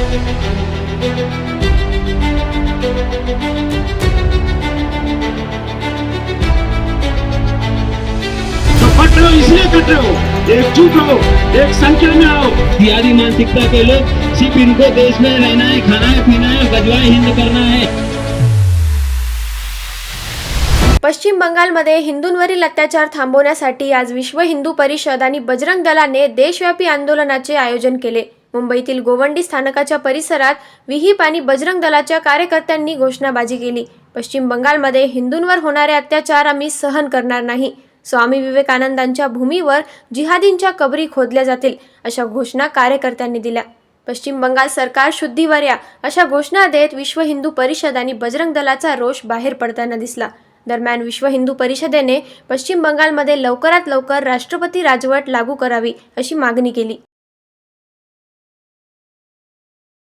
तो कट रहे हो। इसलिए कट रहे हो एकजुट हो एक संख्या में आओ। मानसिकता के लोग सिर्फ इनको देश में रहना है खाना है पीना है हिंद करना है। पश्चिम बंगालमध्ये हिंदूंवरील अत्याचार थांबवण्यासाठी आज विश्व हिंदू परिषद आणि बजरंग दलाने देशव्यापी आंदोलनाचे आयोजन केले. मुंबईतील गोवंडी स्थानकाच्या परिसरात विहीप आणि बजरंग दलाच्या कार्यकर्त्यांनी घोषणाबाजी केली. पश्चिम बंगालमध्ये हिंदूंवर होणारे अत्याचार आम्ही सहन करणार नाही. स्वामी विवेकानंदांच्या भूमीवर जिहादींच्या कबरी खोदल्या जातील अशा घोषणा कार्यकर्त्यांनी दिल्या. पश्चिम बंगाल सरकार शुद्धीवर या अशा घोषणा देत विश्व हिंदू परिषद आणि बजरंग दलाचा रोष बाहेर पडताना दिसला. दरम्यान विश्व हिंदू परिषदेने पश्चिम बंगालमध्ये लवकरात लवकर राष्ट्रपती राजवट लागू करावी अशी मागणी केली.